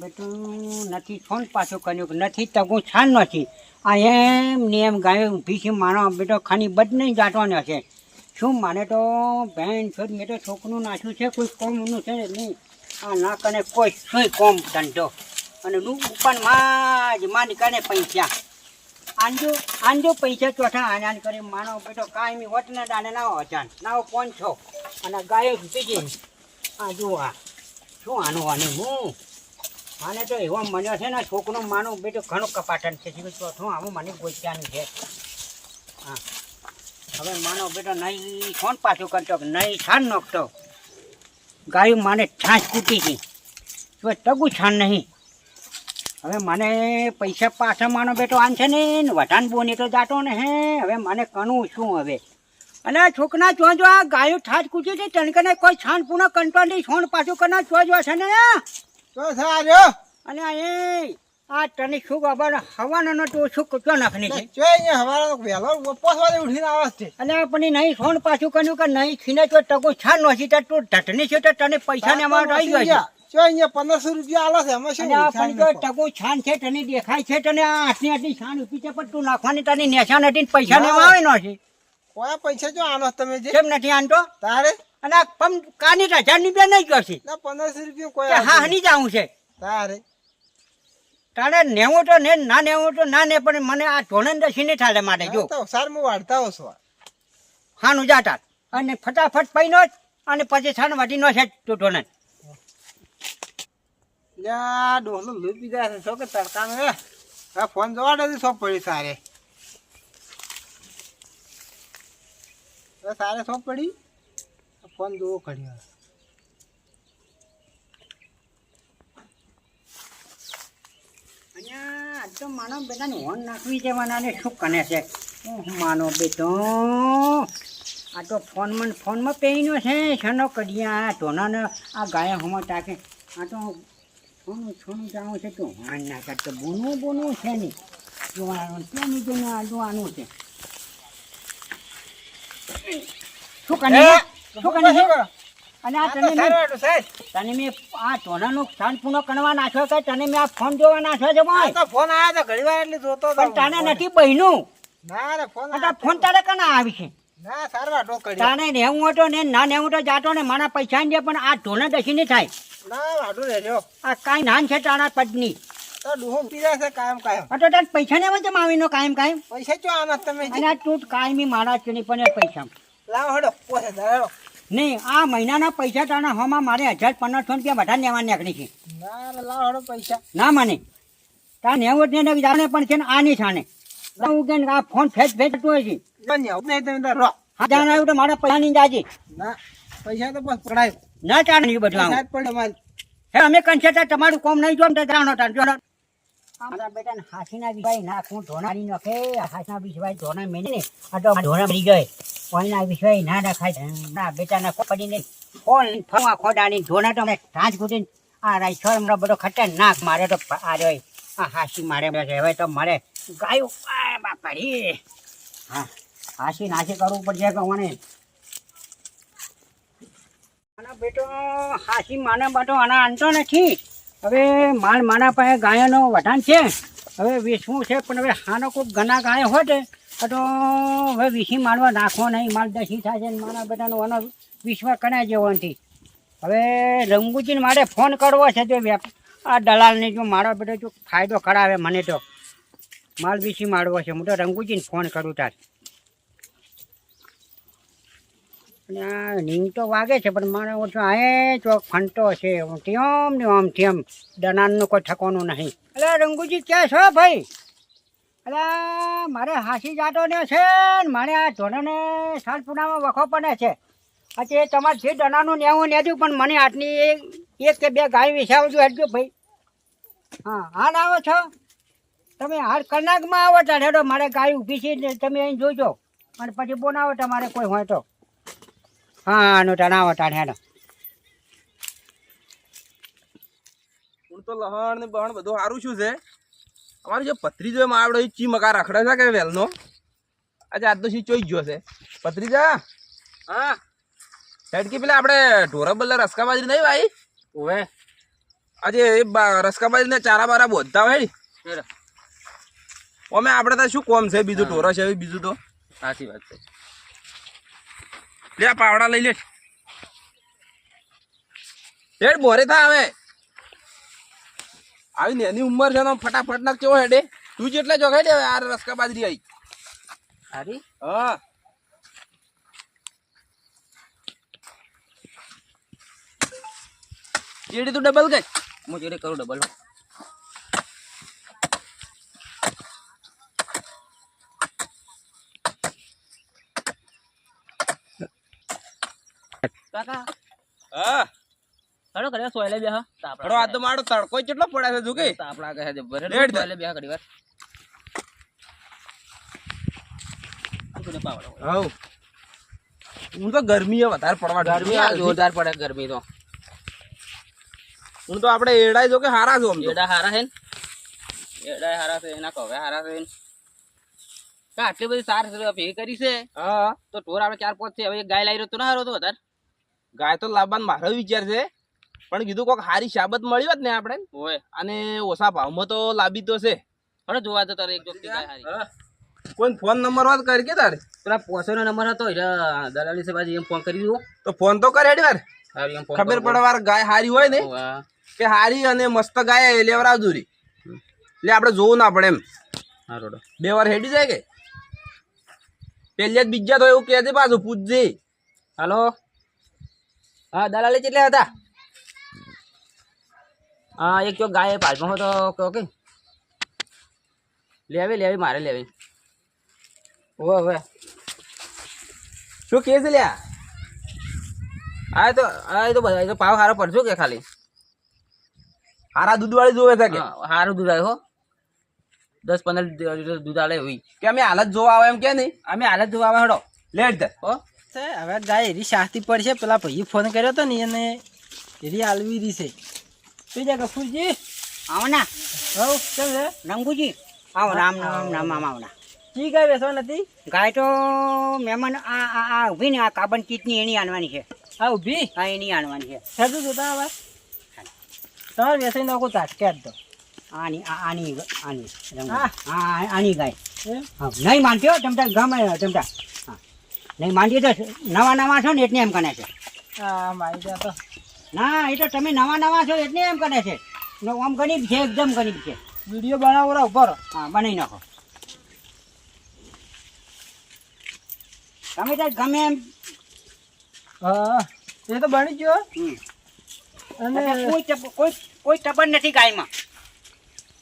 બેટું, નથી ફોન પાછો કર્યો નથી તગું છાન નથી. આ એમ ને એમ ગાય ઊભી છે, મારો બેટો ખાની બધને નહીં જાટવાનો છે. શું માને તો, બેન છોડ મેં તો છોકરું નાખ્યું છે, કોઈ કોમનું છે નહીં. આ ના કને કોઈ શું કોમ ધંધો? અને ઉપરમાં જ માં નીકળે પૈસા. આંજો આંજો પૈસા ચોથા આનાન કરી, માનો બેટો કાંઈ વટના દાને ના અચાન ના કોણ છો? અને ગાયો છે. આ જુઓ આ. શું આનું આની, હું? આને તો એવો મને છે ને, છોકરો માનો, બેટો ઘણું કપાટન છે. જીવ ચોથું આવું મને ગોચ્યાનું છે. હા. હવે માનો, બેટો, નહીં, કોણ પાછું કરતો? નહીં છાન નોખતો. ગાયું માને છાશ કૂટી છે તો તગું છાન નહીં. હવે મને પૈસા પાછા માનો, બેટો આન છે ને વટાણ બોની તો જાતો ને, હે. હવે મને કનું શું હવે? અને છોકરા ચો જો આ ગાયો ઠાઠ કૂટી છે તણકને કોઈ છાન પૂનો કંટ્રોલ નહીં છોણ પાછું કરના જો છે ને? તો સારું. અને અહીં એ આ તને શું ખબર? હવાનો તો શું કચો નાખની છે? જો અહીંયા હવારે વહેલો ઉપવાસ વાળે ઉઠીને આવે છે. અને આપણે નહીં ફોન પાછું કર્યું કે નહીં ખીને તો ટકો છાન નોસી તો તું ઢટની છે તો તને પૈસા ને અમારે આવી ગયો છે. જો અહીંયા પંદરસો રૂપિયા આલે છે એમાં શું અને આ પણ જો ઉઠાડી ટકો છાન છે તને દેખાય છે તને આ આટલી આટલી છાન ઊભી છે પણ તું નાખવાની તને નેશાન નથી પૈસા ને આવે નો છે. કોઈ પૈસા જો આનો તમે જે. કેમ નથી આનતો? તારે? અને આ પમ કાની હજારની બે નહીં કરશે. ના પંદરસો રૂપિયા કોઈ હા હની જાઉં છે. તારે? તારે નેવું તો ને ના નેવું તો ના ને પણ મને આ ધોરણ સીને થાલે માટે જો. સાર હું વાળતા હોઉં છું. હાનું જાતા અને ફટાફટ પૈનો જ અને પછી છાન વાટી નો છે તું ધોળંદ યા ડોહલો લૂઈ પીધા છે શું કે તડકાનો એ આ ફોન જોવા દે શોપ પડી સારે? સારે શોપ પડી? ફોન જોવો કર્યો અહીંયા આજ તો માનો બધાને હોન નાખવી છે ને શું કને છે? માનો બેટો. આ તો ફોનમાં ફોનમાં પહેર્યો છે શેનો કડિયા ધોનાને આ ગાયા હોમાં તાકે આ તો છોનું છોનું જાણું છે તો હોન ના કરતો બોનું બોનું છે નહીં જોવાનું આ જોવાનું છે. શું કને શું કને છે? અને આ તને મેં તને મેં આ ધોનાનું સ્થાન પૂર્ણ કરવા નાખ્યો કે તને મેં આ ફોન જોવા નાખ્યો છે ભાઈ. ફોન આવ્યા તો વાર એટલે જોતો પણ તને નથી બહેનું ના રે ફોન આ ફોન તારે કના આવી છે? ના સારું આટો કર્યો. તારે નેવું હતો ને ના નેવું તો જાતો ને મારા પૈસા ને પણ આ ઢોલે દસી નહીં થાય. ના આટો રહેજો. આ કાંઈ નાન છે તારા પદની. તો ડૂહો પી છે કાયમ કાયમ. તો તાર પૈસા ને વચ્ચે માવીનો કાયમ કાયમ? પૈસા ચો આના તમે અને આ તું કાયમી મારા છે નહીં પણ પૈસા લાવો હડો પોસે નહીં આ મહિનાના પૈસા તારા હોમાં મારે હજાર પંદરસો રૂપિયા બધા લેવા નીકળી છે. પૈસા. ના મને. તાર નેવું જ નહીં જાણે પણ છે ને આ નહીં છાને હું કે આ ફોન ફેચ ફેચ હોય છે. હા જાણ આવ્યું તો મારા પૈસા નહીં જાજી. પૈસા તો બસ પડાય. ના ચાલે નહીં મારે હે અમે કંસે તમારું કોમ નહીં જોમ તો જાણો તાર જોડો. મારા બેટાને હાથીના વિષય નાખું ધોનારી નખે હાથના વિષય ધોના મેને આ તો ધોના મરી ગયે. કોઈના વિષય ના નખાય ના, બેટાને પડીને કોણ ફવા ખોડાની ધોના તો ઢાંચ કૂટીને આ રાઈ છોડ બધો ખતરનાક મારે તો આ રહ્યો. આ હાસી મારે હવે તો મારે ગાયો આ બાપાડી હા, હાસી નાસી કરવું પડશે કે મને આના બેટો, હાસી માના બાટો આના આનતો નથી. હવે માલ માના પાસે ગાયોનો વટાણ છે. હવે વેચવું છે, પણ હવે હાનો ખૂબ ઘણા ગાયો હોય તો હવે વીસી મારવા નાખવો નહીં. માલ દસી છે ને મારા બધાનો અનો વિશ્વાસ કરાય જેવો નથી. હવે રંગુજીને મારે ફોન કરવો છે વેપ આ દલાલને જો મારો બધો જો ફાયદો કરાવે મને તો. માલ વીસી મારવો છે. હું તો રંગુજીને ફોન કરું તાર. અને નીંગ તો વાગે છે, પણ મારે ઓછો આ ચોક ફંટો છે. તેમ ને આમ ત્યાં દનાનનું કોઈ ઠકવાનું નહીં. એટલે રંગુજી, ક્યાં છો ભાઈ? અલે, મારે હાસી જાતો ને છે ને, મારે આ ધોરણે સાલપુનામાં વખો પડે છે. આજે તમારે જે દનાનું નેવું નેજું પણ મને આટલી એક- કે બે ગાય વિસાવજો હેડજો ભાઈ. હા, હાલ આવો છો. તમે હાલ કર્ણાકમાં આવો ત્યાં હેડો મારે ગાય ઊભી છે ને તમે અહીં જોજો. અને પછી બોલાવો તમારે કોઈ હોય તો. હા આનું તણાવો તાણ હેડો. હું તો લહણ ને બહણ બધું સારું શું છે. અમારી જે પત્રીજો એમાં આવડે ચી મકા રખડે છે કે વેલનો? આજે આજ તો શી ચોઈ ગયો છે. પત્રીજા હા. હેડકી પેલા આપણે ઢોરા બલ્લા રસકા બાજરી નહીં ભાઈ ઓવે. આજે એ બા- રસકાબાજી ચારા બારા બોધતા હોય ઓમે અમે આપણે તો શું કોમ છે? બીજું ઢોરો છે બીજું તો. સાચી વાત છે. લે પાવડા લઈ લે. હેડ મોરે થા હવે. આવી નેની ઉંમર છે ને ફટાફટ ના કેવો હેડે. તું જેટલા જોગાઈ દે આ રસકા બાજરી આવી સારી હા. ચીડી તું ડબલ ગઈ હું ચીડી કરું ડબલ કાકા? હા. હડો કરે સોયલે બે હા હડો આ તો મારો તડકો કેટલો પડે છે તું તાપડા કહે છે ભરે. સોયલે બે ઘડી વાર? હવ. હું તો ગરમી વધારે પડવા ગરમી જોરદાર પડે ગરમી તો. હું તો આપણે એડાય જો કે હારા છો એડા હારા છે ને? એડા હારા છે એના કવે હારા છે કા આટલી બધી સાર ભેગી કરી છે? હા. તો ઢોર આપણે ચાર પાંચ છે હવે ગાય લાવી રહ્યો તો ના હારો તો વધારે? ગાય તો લાવવાનો મારો વિચાર છે. પણ કીધું કોક હારી શાબત મળી હોત ને આપણે હોય અને ઓછા ભાવમાં તો લાવી તો છે. પણ જોવા તો તારે એક ગાય કોઈ ફોન નંબર વાત કરી કે તારે? પેલા પોસો નંબર હતો એટલે દલાલી સાહેબ એમ ફોન કરી દીધો. તો ફોન તો કરે હેડી વાર ખબર પડે વાર ગાય હારી હોય ને કે હારી અને મસ્ત ગાય એ લેવરાવજો રી એટલે આપણે જોવું ના પડે એમ. બે વાર હેડી જાય કે? પેલે જ બીજા તો એવું કહે છે પાછું પૂછજે. હાલો? હા દલાલી કેટલા હતા? હા એક ચોક ગાય પાલમાં હતો કહો કે. લેવી લેવી મારે લેવી. હોવે હવે શું કે છે લ્યા? આ તો આ તો બધા તો પાવ સારો પડશો કે ખાલી? હારા દૂધ વાળી જોવે છે કે? હા, સારું દૂધ આવ્યો હો. દસ પંદર લીટર દૂધ આલે હોય કે અમે હાલત જોવા આવે એમ કે નહીં? અમે હાલત જોવા આવે હડો. લેટ દે હો. હવે ગાય એરી શાસ્તી પડશે. પેલા ભાઈ ફોન કર્યો હતો ને એને એરી આલવી રહી છે. શું છે કપૂરજી આવના. હવ કેમ છે? રંગુજી આવ રામ રામ રામ આવના. આવો ચી ગાય બેસવા નથી? ગાય તો મહેમાન આ આ આ ઊભી ને આ કાબન કીટની એની આણવાની છે. આ ઊભી? આ એની આણવાની છે. સાચું જોતા હવે તમારે બેસાઈ નાખો તાટકે જ તો. આની આની આની. હા. હા આની ગાય. હા નહીં માનતી હો ચમટા ગમે તમતા હા. નહીં માનતી તો નવા નવા છો ને એટલે એમ કને છે. હા મારી તો. ના એ તો તમે નવા નવા છો એટલે એમ કરે છે. આમ ગરીબ છે એકદમ ગરીબ છે. વીડિયો બનાવો રા ઊભો હા બનાવી નાખો. તમે તો ગમે એમ હા એ તો બની ગયો. અને કોઈ કોઈ કોઈ ટબર નથી ગાયમાં.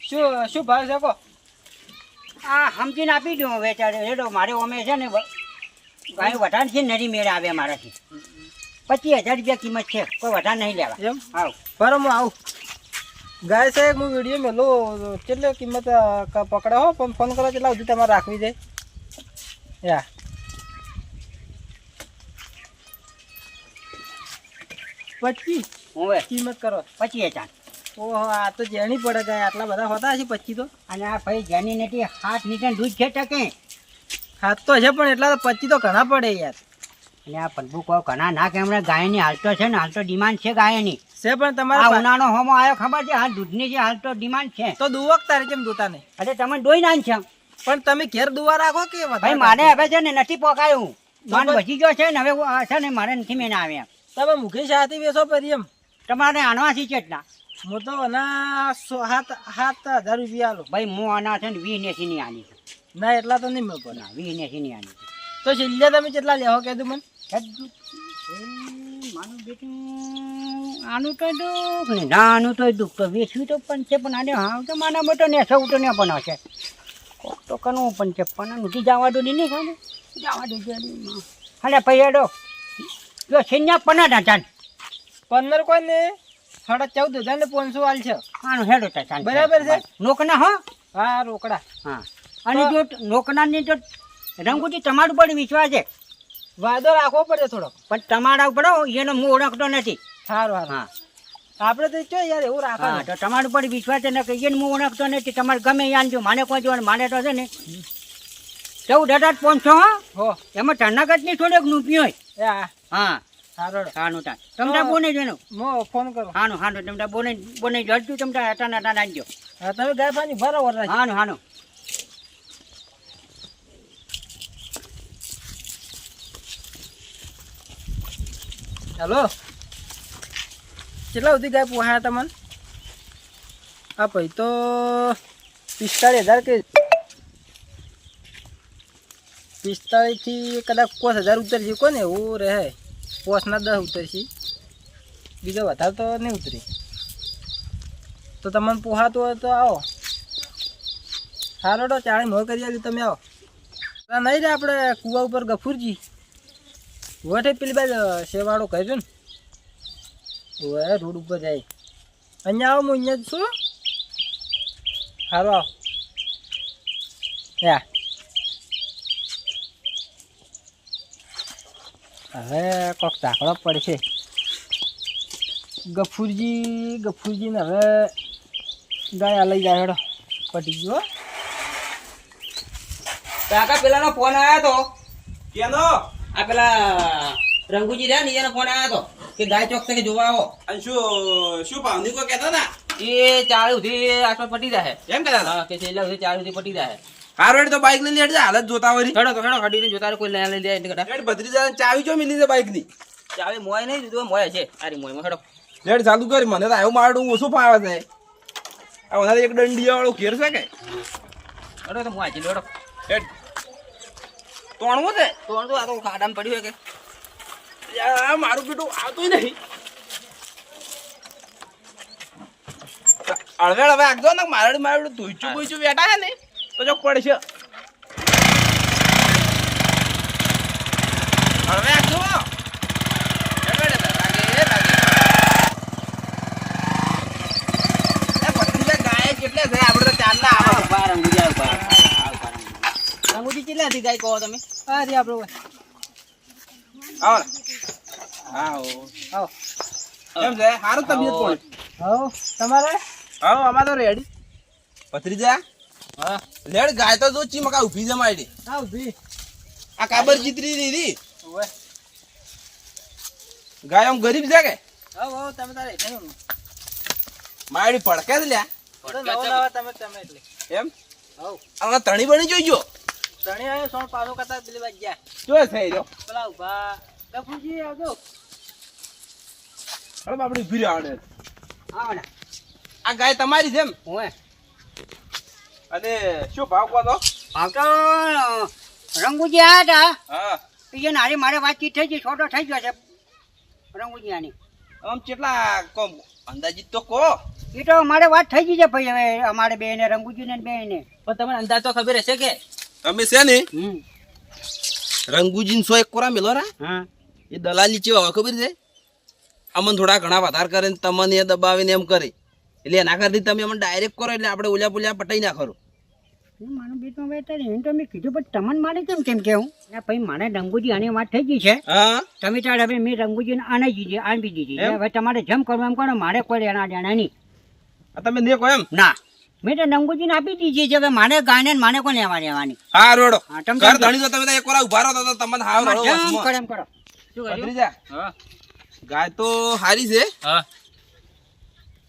શું શું ભાવ છે કો? આ સમજીને આપી દઉં હવે ત્યારે હેડો મારે અમે છે ને ગાય વધારે છે નરી મેળ આવે મારાથી પચીસ હજાર રૂપિયા કિંમત છે. કોઈ વધારે નહીં લેવા. એમ? આવ બરાબર હું આવું. ગાય સાહેબ હું વીડિયો મેલો કેટલી કિંમત અ, ક- પકડે હો? પણ ફોન કરો કેટલા સુધી તમારે રાખવી છે? યા. પચીસ હવે કિંમત કરો. પચીસ હજાર. ઓહો આ તો જેણી પડે ગાય આટલા બધા હોતા હશે પચીસ તો? અને આ ભાઈ જેની નથી હાથ નીચે દૂધ છે ટકે. હાથ તો છે પણ એટલા તો પચીસ તો ઘણા પડે યાર. એટલે આ પદબુ કહો ઘણા ના કે હમણાં ગાયની હાલ તો છે ને હાલ તો ડિમાન્ડ છે ગાયની. છે પણ આ તમારે પા- ઉનાળો હોમો આવ્યો ખબર છે? હાલ દૂધની જે હાલ તો ડિમાન્ડ છે. તો દુવક તારે કેમ જોતા નહીં? અરે તમે દોઈ ના છે. પણ તમે ઘેર દુવા રાખો કે ભાઈ મારે હવે છે ને નથી પોકાયું. માન બચી ગયો છે ને હવે છે ને મારે નથી મેં આવ્યા. તમે મુખી શાથી બેસો પછી એમ? તમારે આનવાથી એટલા. હું તો આના સાત સાત હજાર રૂપિયા આલું. ભાઈ હું આના છે ને વીસ નેસી ની આની છે. ના એટલા તો નહીં મળતો. ના વીસ નેસી ની આની તો છેલ્લે તમે કેટલા લેવો કહેતું મને? આનું તો દુઃખ ને ના આનું દુઃખ તો વેચવી તો પણ છે પણ આને હા તો માના મોટો ને સૌ તો ને પણ હશે તો કરવું પણ છે પણ નથી જવા દો નહીં ખાને જવા દો હાલે પૈયાડો જો છેન્યા પના ચાલ પંદર કોઈ ને સાડા ચૌદ હજાર ને પાંચસો વાલ છે. આનું હેડો ચાલ બરાબર છે. નોકના હો હા રોકડા. હા. અને જો નોકનાની તો રંગુજી તમારું પણ વિશ્વાસ છે. વાદો રાખવો પડે થોડો પણ તમારા ઉપર એનો હું ઓળખતો નથી. સારું સારું. હા. આપણે તો ચો યાર એવું હા તો તમારું પર વિશ્વાસ છે ને કે એને હું ઓળખતો નથી તમારે ગમે આનજો માને કોઈ જોવાનું માને તો છે ને. ચૌદ હજાર પહોંચો હો. હો. એમાં ટનાગતની થોડીક નૂપી હોય. હા. સારું સારું. તાન તમતા બોને જોનો મો ફોન કરો. હાનું હાનું તમતા બોને બોને જડતું તમતા અટાના અટાના આવજો હા તમે ગાય પાણી બરાબર હાનું હાનું. હેલો કેટલા સુધી ગાય પોહાયા તમને? હા ભાઈ તો પિસ્તાળીસ હજાર કે પિસ્તાળીસથી કદાચ પાંચ હજાર ઉતરશે કોને? એવું રહે. પાંચના દસ ઉતરશે. બીજો વધારે તો નહીં ઉતરી. તો તમને પોહાતું હોય તો આવો. સારો તો ચાળી મોર કરી આવી તમે આવો. નહીં રે, આપણે કુવા ઉપર ગફુરજી. વટે પેલી બાજુ શેવાળો કર્યો ને. ઓય રોડ ઉપર જાય. અહીંયા આવો, હું અહીંયા જ છું. સારું આવો. હવે કોક ટાકડો પડશે. ગફુરજી, ગફુરજીને હવે ગાય લઈ જાય હેડો. પટી ગયો કાકા, પેલાનો ફોન આવ્યો હતો કેનો? આ પેલા રંગુજી રહ્યા ને એનો ફોન આવ્યો હતો કે ગાય ચોક કે જોવા આવો. અને શું શું ભાવની કોઈ કહેતા ના એ ચાર સુધી આસપાસ પટી જાય એમ કહેતા હા કે છેલ્લા સુધી ચાર સુધી પટી જાય હારો તો બાઈક લઈ લેડ હાલત જોતા વળી હેડો તો હેડો ખડીને જોતા કોઈ લઈ લઈ જાય એટલે ચાવી જો મિલી છે બાઈકની? ચાવે મોય નહીં દીધું મોય છે. આરી મોયમાં હેડો લેટ ચાલુ કરી મને તો આવ્યું મારું ઓછું ફાવે છે. આ એક દંડિયા વાળો ઘેર છે કે? હેડો તો મોય છે હેડો હેડ. તોણવું છે? તો તો આ તો ખાડામાં પડ્યું કે. મારું પીટું આવતું નહીં. અળવેળ હવે આગજો ને મારે મારડ ધોઈચું બોઈચું બેઠા છે ને તો જો પડશે હળવે આગજો હેડ હેડ, લાગે, લાગે. એ ભત્રીજા ગાય કેટલે છે આપણે તો ચાંદલા આવે ઊભા રંગુજી આ ઊભા આ ઊભા રંગુજી. હતી ગાય કહો તમે. આ રે આપણો આવો. આવો. આવો. કેમ છે? સારું તબિયત પણ. આવો. તમારે? હા અમાર તો રેડી જા હા. લેડ ગાય તો જો ચીમકા ઊભી છે મારી આવ ભી આ કાબર ચિત્રી દીધી. ઓય ગાય આમ ગરીબ છે કે? આવો હો તમે તારે મારી પડકે જ લ્યા. તો નવો નવા તમે તમે એટલે. એમ? આ તણી બની જોઈજો ધણી આવ્યો સોણ પાછો કરતા પેલી બાજુ ગયા. જો થઈ રહ્યો. પેલા ઊભા કપૂરજી આવજો. હવે બાપડી ઊભી રહ્યો આવડે આવો આ ગાય તમારી છે એમ? ઓય અને શું ભાવ કહો તો? ભાવ તો રંગુજી આવ્યા હતા. હા. એ નારી મારે વાતચીત થઈ ગઈ છોટો થઈ ગયો છે રંગુજીયાની. આમ કેટલા કોમ અંદાજિત તો કહો. એ તો મારે વાત થઈ ગઈ છે ભાઈ હવે અમારે બે ને રંગુજી ને બે ને પણ તમને અંદાજ તો ખબર હશે કે તમે છે ને હમ. રંગુજીન સો એક કોરા મેલો રા. હા. એ દલાલી ચેવા હોય ખબર છે? અમને થોડા ઘણા વધાર કરે ને તમને એ દબાવીને એમ કરે. એટલે એના કરતી તમે અમને ડાયરેક્ટ કરો એટલે આપણે ઓલ્યા પુલ્યા પટાઈ ના ખરો મારું બેટમાં બેઠા ને તો મેં કીધું પણ તમને મારે કેમ કેમ કેવું ના ભાઈ મારે રંગુજી આની વાત થઈ ગઈ છે. હા. તમે તાર હવે મેં રંગુજીને આને દીધી આનબી દીધી? હવે તમારે જેમ કરવું એમ કરો મારે કોઈ એના જાણે નહીં. તમે નહીં કહો એમ? ના. મેં તો રંગુજીને આપી દીધી છે કે મારે ગાને ને મારે કોને લેવા લેવાની હા રોડો. ઘર ધણી તો તમે એક વાર ઊભા રહો તો તમને હાવ રોડો કરો એમ કરો. શું કર્યું? ભત્રીજા, હા. ગાય તો હારી છે. હા.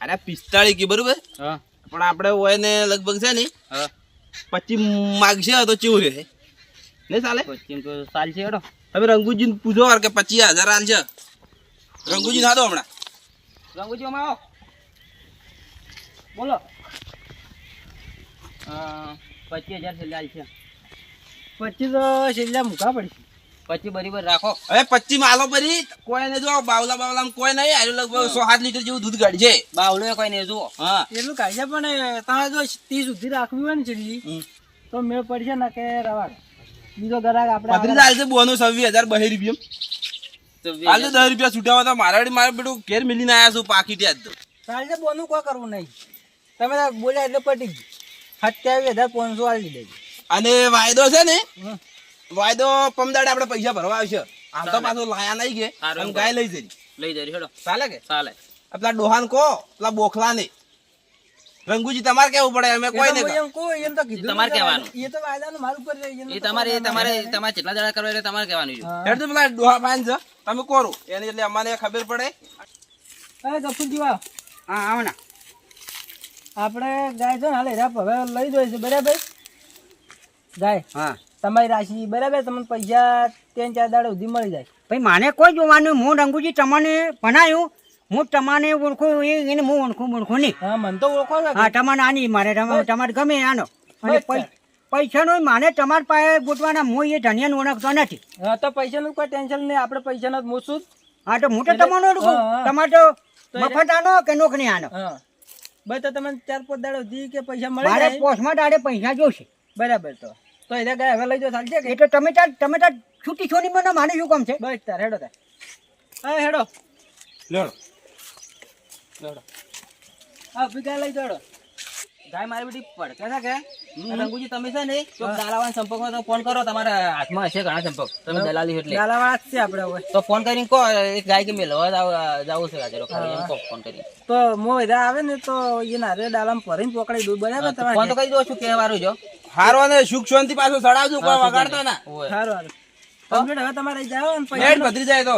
અરે પિસ્તાળી કી બરોબર? હા. પણ આપણે હોય ને લગભગ છે ને હા. પચીસ માગશે તો ચેવું રહે નહીં ચાલે? પશ્ચિમ તો સાલ છે હેડો. તમે રંગુજી પૂછો વાર કે પચીસ હજાર હાલ છે. રંગુજી ના દો હમણાં. રંગુજી આવો. બોલો. પચીસ હજાર છેલ્લે હાલ છે પચીસ તો છેલ્લા મૂકા પડશે. પચી બરાબર રાખો. હવે પચીસ માલો પરી કોઈ ને જો બાવલા બાવલા કોઈ નહીં. આયુ લગભગ સો સાત લીટર જેવું દૂધ કાઢી છે બાવળો કોઈ નહીં જુઓ. હા. એટલું કાઢ્યા પણ તમારે જો ત્રીસ સુધી રાખવી હોય ને છેલ્લી તો મેળ પડશે ને કે રવાડ. બીજો ગરાક આપણે પત્રીસ હાલ છે બોનો છવ્વીસ હજાર બહી રૂપિયા. હાલ દસ રૂપિયા છૂટ્યા તો મારા મારે બેટું ઘેર મિલીને આવ્યા છું પાકી ત્યાં તો. ચાલશે બોનું કોઈ કરવું નહીં. તમે બોલ્યા એટલે પટી ગયું. સત્યાવીસ હજાર પાંચસો આલી દે. અને વાયદો છે ને વાયદો પમદાડે આપણે પૈસા ભરવા આવશે. આમ તો પાછો લાયા નહીં કે આમ ગાય લઈ જઈ લઈ જઈ હેડો. ચાલે કે? ચાલે પેલા ડોહાન કો પેલા બોખલા ને રંગુજી તમારે કેવું પડે? અમે કોઈ નહીં એમ એમ તો કીધું તમારે કહેવાનું. એ તો વાયદાનું મારું ઉપર રહે, એ તમારે તમારે તમારે તમારે જેટલા દાડા કરવા એટલે તમારે કહેવાનું છે. તો પેલા ડોહા પાન છે તમે કોરો. એની એટલે અમારે ખબર પડે. અરે ગફુરજી વાવ. હા આવો ને આપણે ગાય છે ને હાલે રાપ હવે લઈ જોઈએ છે બરાબર? ગાય હા. તમારી રાશિ બરાબર? તમને પૈસા ત્રણ ચાર દાડા સુધી મળી જાય. ભાઈ માને કોઈ જોવાનું હું રંગુજી તમને ભણાયું હું તમારે ઓળખું એને હું ઓળખું ઓળખું નહીં. હા મને તો ઓળખો હા તમારે આની મારે તમારે ગમે આનો. અને પૈસાનો માને તમારા પાસે ગોઠવાના હું એ ધનિયાને ઓળખતો નથી. હા તો પૈસાનું કોઈ ટેન્શન નહીં આપણે પૈસાનો મોસું. હા તો હું તો તમારો ઓળખું. તમારે તો તો મફત આનો કે નોકરી આનો? બસ તો તમને ચાર પાંચ દાડો સુધી કે પૈસા મળે મારે પોસ્ટમાં દાડે પૈસા જોશે. બરાબર તો. તો એને ગયા હવે લઈ જાઓ ચાલશે કે? એટલે તમે ચાર તમે ચાર છૂટી છોડી મને માને શું કામ છે? બસ તાર હેડો તાર. હા હેડો. લેડો. લેડો હા ભીગા લઈ જાઓ હેડો. ગાય મારી બધી પડકે છે કે? રંગુજી તમે છે ને તો દલાવાના સંપર્ક તો ફોન કરો તમારા હાથમાં હશે ઘણા સંપર્ક. તમે દલાલી એટલે. ગાલાવાળા છે આપણે હવે. તો ફોન કરીને કહો એક ગાય કે મેલવા જાવ- જાવું છે આજે ખરી એમ કહો ફોન કરી તો મો એરા આવે ને તો એના હારે ડાલામાં ભરીને પકડી દઉં. બરાબર ફોન તો કહી દો છું કહેવારું જો હારો ને સુખ શાંતિ પાછો સડાવજો કોઈ વગાડતો ના. હારો સારું સારું કમ્પ્લીટ હવે તમારે જાઓ ને લેટ પૈસાનો જાય તો.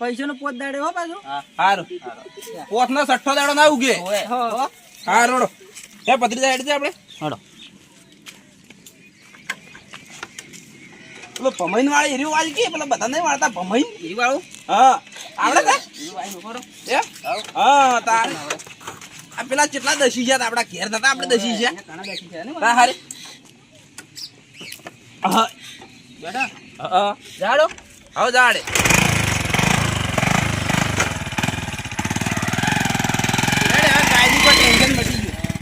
પૈસાનો પોત દાડે હો પાછું. હારો. હારું. પોત નો સઠ્ઠો દાડો ના ઉગે. હો. હારું રોડો એ પથરી જાય એટલે આપણે. હાલો. પેલો ભમૈન વાળી હીરી વાળી કે? પેલા બધા નહીં વાળતા ભમૈન? ઈ વાળું? હા. આવડે તા? હા? તાર. આ પેલા કેટલા દસી છે આપડા ઘેર નતા આપણે દસી છે. ને હા બેટા. હા. જાડો. હવે જાડે.